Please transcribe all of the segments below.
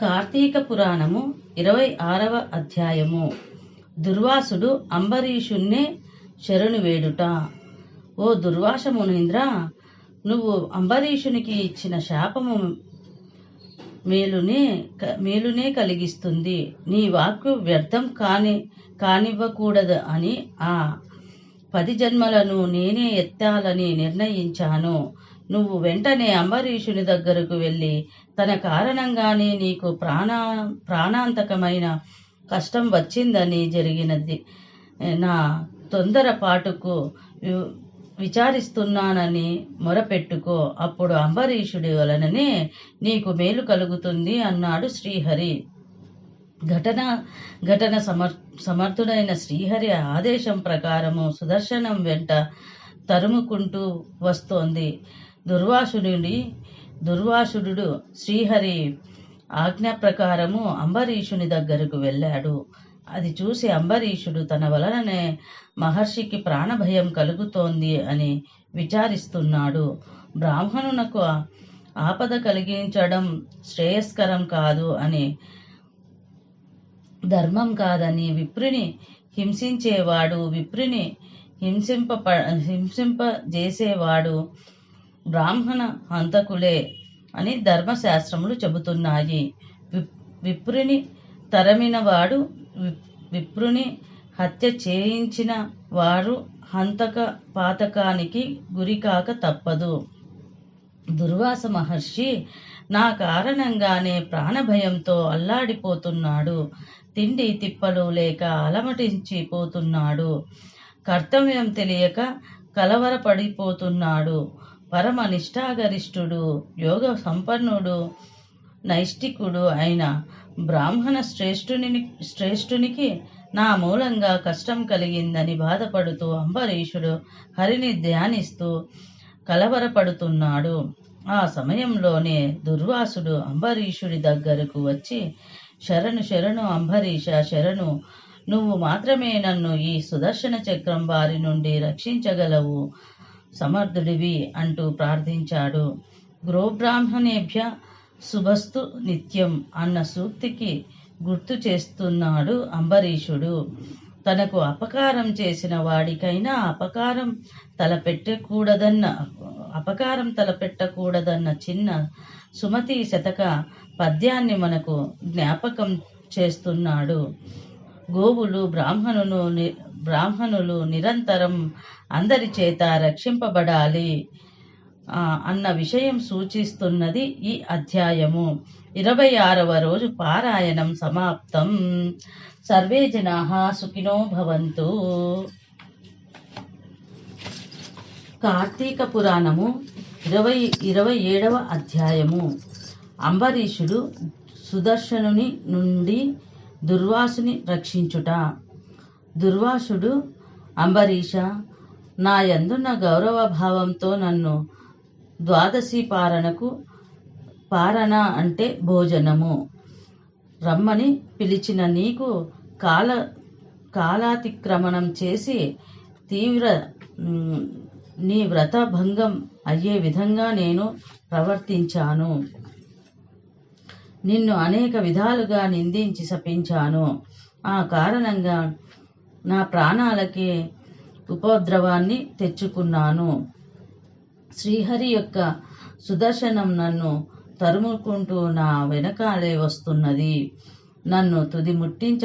కార్తీక పురాణము ఇరవై ఆరవ అధ్యాయము. దుర్వాసుడు అంబరీషుణ్ణే శరణు వేడుట. ఓ దుర్వాస మునీంద్ర నువ్వు అంబరీషునికి ఇచ్చిన శాపము మేలునే మేలునే కలిగిస్తుంది. నీ వాక్కు వ్యర్థం కాని కానివ్వకూడదు అని ఆ పది జన్మలను నేనే ఎత్తాలని నిర్ణయించాను. నువ్వు వెంటనే అంబరీషుని దగ్గరకు వెళ్ళి తన కారణంగానే నీకు ప్రాణ ప్రాణాంతకమైన కష్టం వచ్చిందని జరిగినది. నా తొందరపాటుకు విచారిస్తున్నానని మొరపెట్టుకో. అప్పుడు అంబరీషుడి వలననే నీకు మేలు కలుగుతుంది అన్నాడు శ్రీహరి. ఘటన ఘటన సమర్ సమర్థుడైన శ్రీహరి ఆదేశం ప్రకారము సుదర్శనం వెంట తరుముకుంటూ వస్తోంది. దుర్వాసుడి దుర్వాసుడు శ్రీహరి ఆజ్ఞ ప్రకారము అంబరీషుని దగ్గరకు వెళ్ళాడు. అది చూసి అంబరీషుడు తన వలననే మహర్షికి ప్రాణభయం కలుగుతోంది అని విచారిస్తున్నాడు. బ్రాహ్మణునకు ఆపద కలిగించడం శ్రేయస్కరం కాదు అని ధర్మం కాదని విప్రుని హింసించేవాడు విప్రుని హింసింప హింసింపజేసేవాడు బ్రాహ్మణ హంతకులే అని ధర్మశాస్త్రములు చెబుతున్నాయి. విప్- విప్రుని తరమినవాడు విప్- విప్రుని హత్య చేయించిన వారు హంతక పాతకానికి గురికాక తప్పదు. దుర్వాస మహర్షి నా కారణంగానే ప్రాణభయంతో అల్లాడిపోతున్నాడు. తిండి తిప్పలు లేక అలమటించిపోతున్నాడు కర్తవ్యం తెలియక కలవరపడిపోతున్నాడు. పరమ నిష్ఠాగరిష్ఠుడు యోగ సంపన్నుడు నైష్టికుడు అయిన బ్రాహ్మణ శ్రేష్ఠుని శ్రేష్ఠునికి నా మూలంగా కష్టం కలిగిందని బాధపడుతూ అంబరీషుడు హరిని ధ్యానిస్తూ కలవరపడుతున్నాడు. ఆ సమయంలోనే దుర్వాసుడు అంబరీషుడి దగ్గరకు వచ్చి శరణు శరణు అంబరీష శరణు! నువ్వు మాత్రమే నన్ను ఈ సుదర్శన చక్రం బారి నుండి రక్షించగలవు. సమర్థుడివి అంటూ ప్రార్థించాడు. గృహబ్రాహ్మణేభ్య శుభస్తు నిత్యం అన్న సూక్తికి గుర్తు చేస్తున్నాడు అంబరీషుడు. తనకు అపకారం చేసిన వాడికైనా అపకారం తలపెట్టకూడదన్న అపకారం తలపెట్టకూడదన్న చిన్న సుమతి శతక పద్యాన్ని మనకు జ్ఞాపకం చేస్తున్నాడు. గోవులు బ్రాహ్మణులు ని- బ్రాహ్మణులు నిరంతరం అందరి చేత రక్షింపబడాలి అన్న విషయం సూచిస్తున్నది ఈ అధ్యాయము. ఇరవై ఆరవ రోజు పారాయణం సమాప్తం. సర్వే జనా సుఖినో భవంతు. కార్తీక పురాణము ఇరవై ఇరవై ఏడవ అధ్యాయము. అంబరీషుడు సుదర్శనుని నుండి దుర్వాసుని రక్షించుట. దుర్వాసుడు అంబరీష నా యందున్న గౌరవ భావంతో నన్ను ద్వాదశి పారణకు పారణ అంటే భోజనము. రమ్మని పిలిచిన నీకు కాల కాలాతిక్రమణం చేసి తీవ్ర నీ వ్రత భంగం అయ్యే విధంగా నేను ప్రవర్తించాను. నిన్ను అనేక విధాలుగా నిందించి శపించాను. ఆ కారణంగా నా ప్రాణాలకి ఉపద్రవాన్ని తెచ్చుకున్నాను. శ్రీహరి యొక్క సుదర్శనం నన్ను తరుముకుంటూ నా వెనకాలే వస్తున్నది. నన్ను తుది ముట్టించ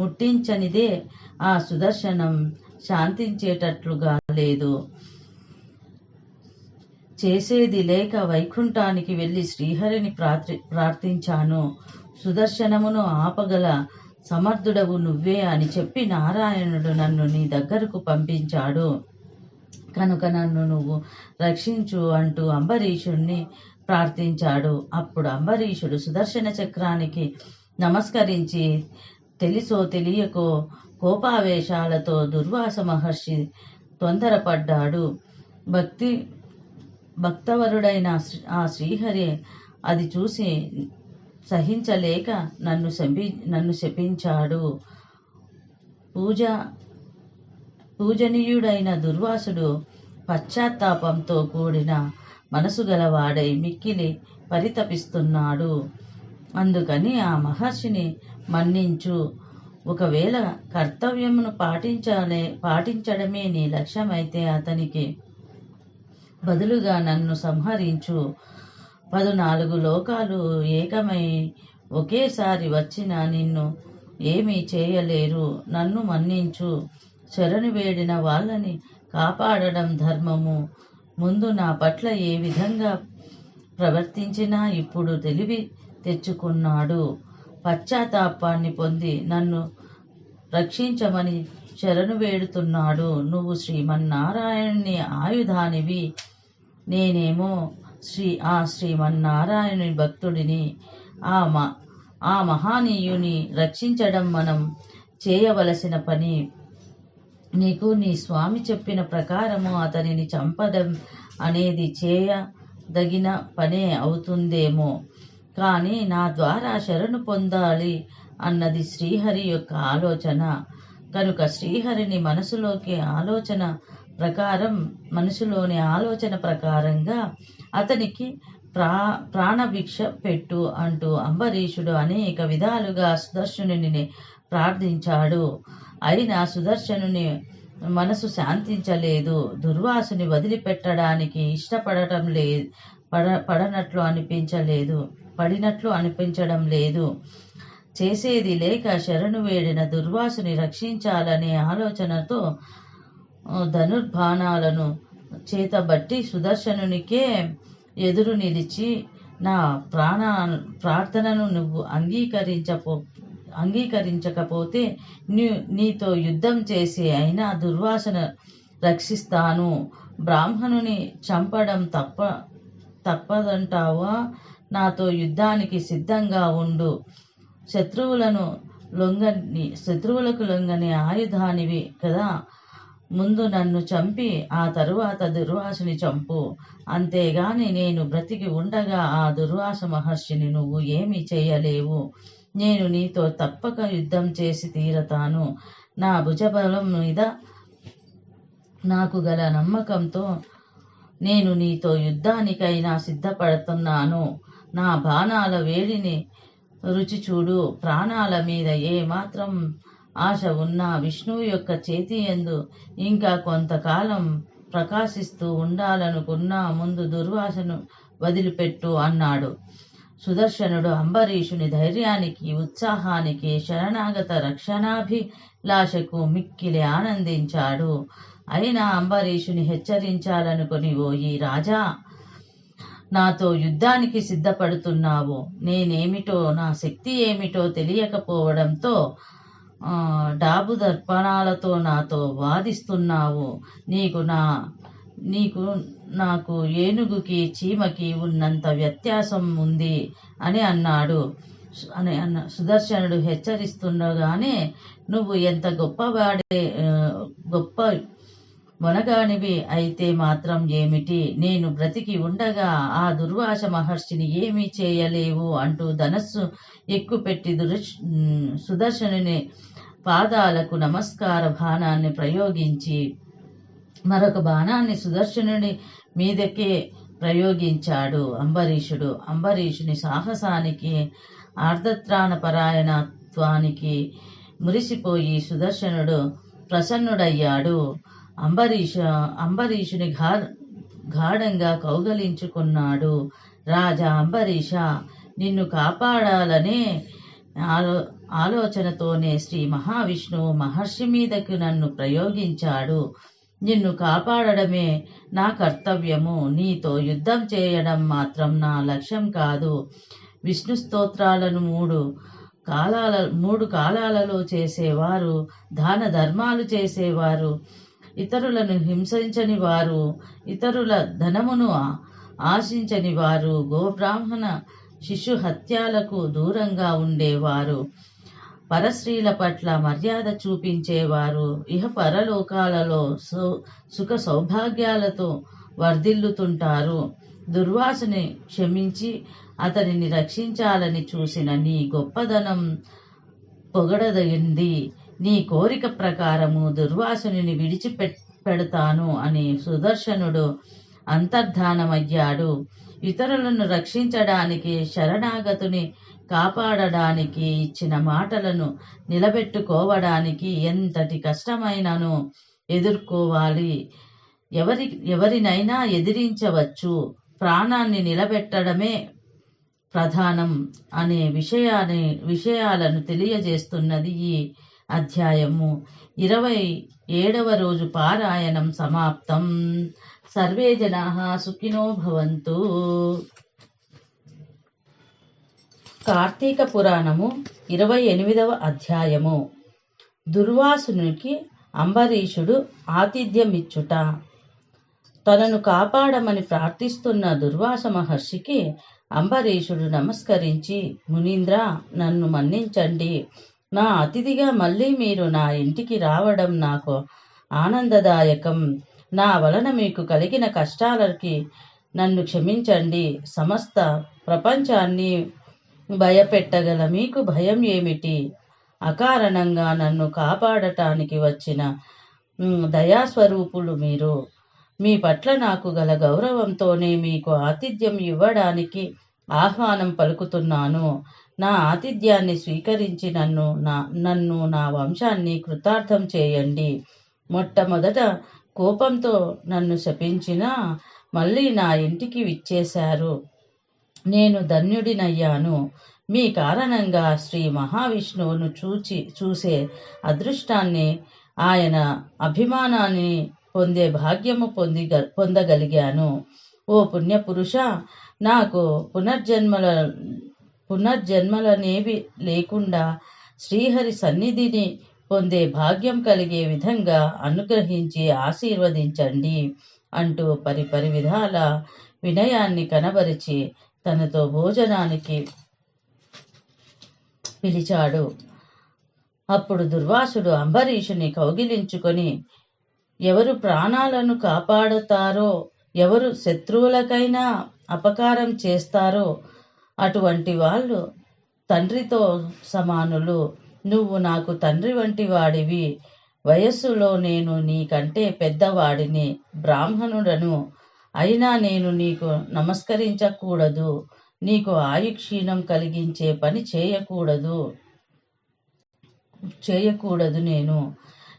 ముట్టించనిదే ఆ సుదర్శనం. శాంతించేటట్లుగా లేదు. చేసేది లేక వైకుంఠానికి వెళ్ళి శ్రీహరిని ప్రార్థి ప్రార్థించాను. సుదర్శనమును ఆపగల సమర్థుడవు నువ్వే అని చెప్పి నారాయణుడు నన్ను నీ దగ్గరకు పంపించాడు. కనుక నన్ను నువ్వు రక్షించు అంటూ అంబరీషుణ్ణి ప్రార్థించాడు. అప్పుడు అంబరీషుడు సుదర్శన చక్రానికి నమస్కరించి తెలిసో తెలియకో కోపావేశాలతో దుర్వాస మహర్షి తొందరపడ్డాడు. భక్తి భక్తవరుడైన శ్రీ- ఆ శ్రీహరి అది చూసి సహించలేక నన్ను శపి నన్ను శపించాడు. పూజ పూజనీయుడైన దుర్వాసుడు పశ్చాత్తాపంతో కూడిన మనసు గలవాడై మిక్కిలి పరితపిస్తున్నాడు. అందుకని ఆ మహర్షిని మన్నించు. ఒకవేళ కర్తవ్యమును పాటించాలే పాటించడమే నీ లక్ష్యమైతే అతనికి బదులుగా నన్ను సంహరించు. పదునాలుగు లోకాలు ఏకమై ఒకేసారి వచ్చిన నిన్ను ఏమీ చేయలేరు. నన్ను మన్నించు. శరణు వేడిన వాళ్ళని కాపాడడం ధర్మము. ముందు నా పట్ల ఏ విధంగా ప్రవర్తించినా ఇప్పుడు తెలివి తెచ్చుకున్నాడు. పశ్చాత్తాపాన్ని పొంది నన్ను రక్షించమని శరణు వేడుతున్నాడు. నువ్వు శ్రీమన్నారాయణ్ణి ఆయుధానివి. నేనేమో శ్రీ ఆ శ్రీమన్నారాయణుని భక్తుడిని ఆ మ ఆ మహానీయుని రక్షించడం మనం చేయవలసిన పని. నీకు నీ స్వామి చెప్పిన ప్రకారము అతనిని చంపడం అనేది చేయదగిన పనే అవుతుందేమో. కానీ నా ద్వారా శరణు పొందాలి అన్నది శ్రీహరి యొక్క ఆలోచన. కనుక శ్రీహరిని మనసులోకి ఆలోచన ప్రకారం మనసులోని ఆలోచన ప్రకారంగా అతనికి ప్రా ప్రాణభిక్ష పెట్టు అంటూ అంబరీషుడు అనేక విధాలుగా సుదర్శనుని ప్రార్థించాడు. అయినా సుదర్శనుని మనసు శాంతించలేదు. దుర్వాసుని వదిలిపెట్టడానికి ఇష్టపడటం లే పడ పడనట్లు అనిపించలేదు. పడినట్లు అనిపించడం లేదు. చేసేది లేక శరణు వేడిన దుర్వాసుని రక్షించాలనే ఆలోచనతో ధనుర్బాణాలను చేతబట్టి సుదర్శనునికే ఎదురు నిలిచి నా ప్రాణ ప్రార్థనను నువ్వు అంగీకరించపో అంగీకరించకపోతే నీ నీతో యుద్ధం చేసి అయినా దుర్వాసన రక్షిస్తాను. బ్రాహ్మణుని చంపడం తప్ప తప్పదంటావా? నాతో యుద్ధానికి సిద్ధంగా ఉండు. శత్రువులను లొంగని శత్రువులకు లొంగని ఆయుధానివి కదా. ముందు నన్ను చంపి ఆ తరువాత దుర్వాసుని చంపు. అంతేగాని నేను బ్రతికి ఉండగా ఆ దుర్వాస మహర్షిని నువ్వు ఏమీ చేయలేవు. నేను నీతో తప్పక యుద్ధం చేసి తీరతాను. నా భుజబలం మీద నాకు గల నమ్మకంతో నేను నీతో యుద్ధానికైనా సిద్ధపడుతున్నాను. నా బాణాల వేడిని రుచి చూడు. ప్రాణాల మీద ఏ మాత్రం ఆశ ఉన్న విష్ణువు యొక్క చేతి ఎందు ఇంకా కొంతకాలం ప్రకాశిస్తూ ఉండాలనుకున్న ముందు దుర్వాసను వదిలిపెట్టు అన్నాడు. సుదర్శనుడు అంబరీషుని ధైర్యానికి ఉత్సాహానికి శరణాగత రక్షణాభిలాషకు మిక్కిలి ఆనందించాడు. అయినా అంబరీషుని హెచ్చరించాలనుకుని ఓ ఈ రాజా నాతో యుద్ధానికి సిద్ధపడుతున్నావు. నేనేమిటో నా శక్తి ఏమిటో తెలియకపోవడంతో డాబు దర్పణాలతో నాతో వాదిస్తున్నావు. నీకు నా నీకు నాకు ఏనుగుకి చీమకి ఉన్నంత వ్యత్యాసం ఉంది అని అన్నాడు. అని అన్న సుదర్శనుడు హెచ్చరిస్తుండగానే నువ్వు ఎంత గొప్పవాడే గొప్ప మొనగానివి అయితే మాత్రం ఏమిటి? నేను బ్రతికి ఉండగా ఆ దుర్వాస మహర్షిని ఏమీ చేయలేవు అంటూ ధనస్సు ఎక్కుపెట్టి దుర్ సుదర్శనుని పాదాలకు నమస్కార బాణాన్ని ప్రయోగించి మరొక బాణాన్ని సుదర్శనుని మీదకే ప్రయోగించాడు అంబరీషుడు. అంబరీషుని సాహసానికి ఆర్ధత్రాణ పరాయణత్వానికి మురిసిపోయి సుదర్శనుడు ప్రసన్నుడయ్యాడు. అంబరీష అంబరీషుని ఘా గాఢంగా కౌగలించుకున్నాడు. రాజా అంబరీష నిన్ను కాపాడాలనే ఆలో ఆలోచనతోనే శ్రీ మహావిష్ణువు మహర్షి మీదకు నన్ను ప్రయోగించాడు. నిన్ను కాపాడడమే నా కర్తవ్యము. నీతో యుద్ధం చేయడం మాత్రం నా లక్ష్యం కాదు. విష్ణు స్తోత్రాలను మూడు కాలాల మూడు కాలాలలో చేసేవారు దాన ధర్మాలు చేసేవారు. ఇతరులను హింసించని వారు ఇతరుల ధనమును ఆశించని వారు గోబ్రాహ్మణ శిశు హత్యాలకు దూరంగా ఉండేవారు. పరస్త్రీల పట్ల మర్యాద చూపించేవారు. ఇహ పరలోకాలలో సుఖ సౌభాగ్యాలతో వర్ధిల్లుతుంటారు. దుర్వాసుని క్షమించి అతనిని రక్షించాలని చూసిన నీ గొప్పదనం పొగడదగింది. నీ కోరిక ప్రకారము దుర్వాసుని విడిచిపెడతాను అని సుదర్శనుడు అంతర్ధానమయ్యాడు. ఇతరులను రక్షించడానికి శరణాగతుని కాపాడడానికి ఇచ్చిన మాటలను నిలబెట్టుకోవడానికి ఎంతటి కష్టమైనను ఎదుర్కోవాలి. ఎవరి ఎవరినైనా ఎదిరించవచ్చు. ప్రాణాన్ని నిలబెట్టడమే ప్రధానం అనే విషయాన్ని విషయాలను తెలియజేస్తున్నది ఈ అధ్యాయము. ఇరవై ఏడవ రోజు పారాయణం సమాప్తం. సర్వే జనా సుఖినో భవంతు. కార్తీక పురాణము ఇరవై ఎనిమిదవ అధ్యాయము. దుర్వాసునికి అంబరీషుడు ఆతిథ్యమిచ్చుట. తనను కాపాడమని ప్రార్థిస్తున్న దుర్వాస మహర్షికి అంబరీషుడు నమస్కరించి మునీంద్ర నన్ను మన్నించండి. నా అతిథిగా మళ్ళీ మీరు నా ఇంటికి రావడం నాకు ఆనందదాయకం. నా వలన మీకు కలిగిన కష్టాలకి నన్ను క్షమించండి. సమస్త ప్రపంచాన్ని భయపెట్టగల మీకు భయం ఏమిటి? అకారణంగా నన్ను కాపాడటానికి వచ్చిన దయాస్వరూపులు మీరు. మీ పట్ల నాకు గల గౌరవంతోనే మీకు ఆతిథ్యం ఇవ్వడానికి ఆహ్వానం పలుకుతున్నాను. నా ఆతిథ్యాన్ని స్వీకరించి నన్ను నా నన్ను నా వంశాన్ని కృతార్థం చేయండి. మొట్టమొదట కోపంతో నన్ను శపించినా మళ్ళీ నా ఇంటికి విచ్చేశారు. నేను ధన్యుడినయ్యాను. మీ కారణంగా శ్రీ మహావిష్ణువును చూచి చూసే అదృష్టాన్ని ఆయన అభిమానాన్ని పొందే భాగ్యము పొంది పొందగలిగాను. ఓ పుణ్యపురుష నాకు పునర్జన్మల పునర్జన్మలనేవి లేకుండా శ్రీహరి సన్నిధిని పొందే భాగ్యం కలిగే విధంగా అనుగ్రహించి ఆశీర్వదించండి అంటూ పరిపరి విధాల వినయాన్ని కనబరిచి తనతో భోజనానికి పిలిచాడు. అప్పుడు దుర్వాసుడు అంబరీషుని కౌగిలించుకొని ఎవరు ప్రాణాలను కాపాడుతారో ఎవరు శత్రువులకైనా అపకారం చేస్తారో అటువంటి వాళ్ళు తండ్రితో సమానులు. నువ్వు నాకు తండ్రి వంటి వాడివి. వయస్సులో నేను నీకంటే పెద్దవాడిని బ్రాహ్మణుడను. అయినా నేను నీకు నమస్కరించకూడదు. నీకు ఆయుక్షీణం కలిగించే పని చేయకూడదు. చేయకూడదు నేను.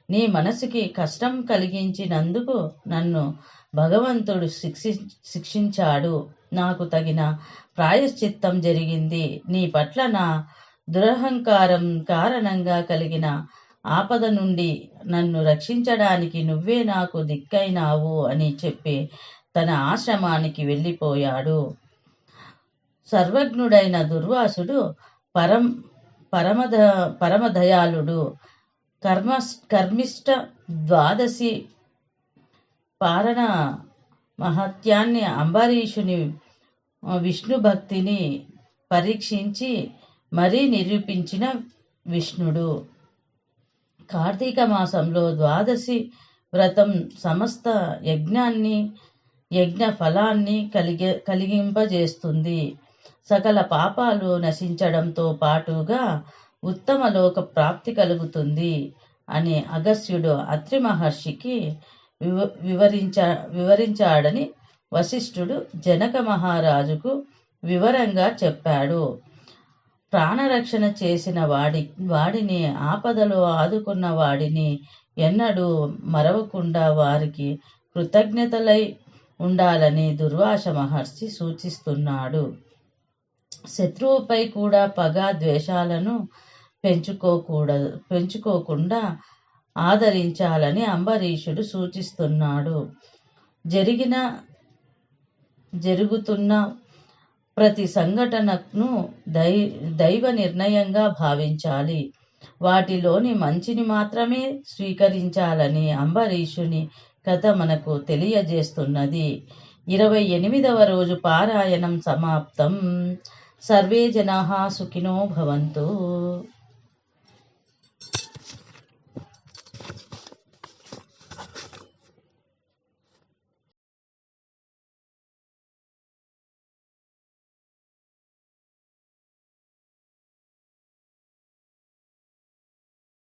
నీ మనసుకి కష్టం కలిగించినందుకు నన్ను భగవంతుడు శిక్షి శిక్షించాడు. నాకు తగిన ప్రాయశ్చిత్తం జరిగింది. నీ పట్ల నా దురహంకారం కారణంగా కలిగిన ఆపద నుండి నన్ను రక్షించడానికి నువ్వే నాకు దిక్కైనావు అని చెప్పి తన ఆశ్రమానికి వెళ్ళిపోయాడు. సర్వజ్ఞుడైన దుర్వాసుడు పరం పరమద పరమదయాళుడు కర్మ కర్మిష్ట ద్వాదశి పారణ మహత్యాన్ని అంబరీషుని విష్ణు భక్తిని పరీక్షించి మరీ నిరూపించిన విష్ణుడు. కార్తీక మాసంలో ద్వాదశి వ్రతం సమస్త యజ్ఞాన్ని యజ్ఞ ఫలాన్ని కలిగే కలిగింపజేస్తుంది. సకల పాపాలు నశించడంతో పాటుగా ఉత్తమ లోక ప్రాప్తి కలుగుతుంది అని అగస్త్యుడు అత్రి మహర్షికి వివ వివరించ వివరించాడని వశిష్ఠుడు జనక మహారాజుకు వివరంగా చెప్పాడు. ప్రాణరక్షణ చేసిన వాడి వాడిని ఆపదలో ఆదుకున్న వాడిని ఎన్నడూ మరవకుండా వారికి కృతజ్ఞతలై ఉండాలని దుర్వాస మహర్షి సూచిస్తున్నాడు. శత్రువుపై కూడా పగ ద్వేషాలను పెంచుకోకూడదు పెంచుకోకుండా ఆదరించాలని అంబరీషుడు సూచిస్తున్నాడు. జరిగిన జరుగుతున్న ప్రతి సంఘటనను దై దైవ నిర్ణయంగా భావించాలి. వాటిలోని మంచిని మాత్రమే స్వీకరించాలని అంబరీషుని కథ మనకు తెలియజేస్తున్నది. ఇరవై ఎనిమిదవ రోజు పారాయణం సమాప్తం. సర్వే జనా సుఖినో భవంతు.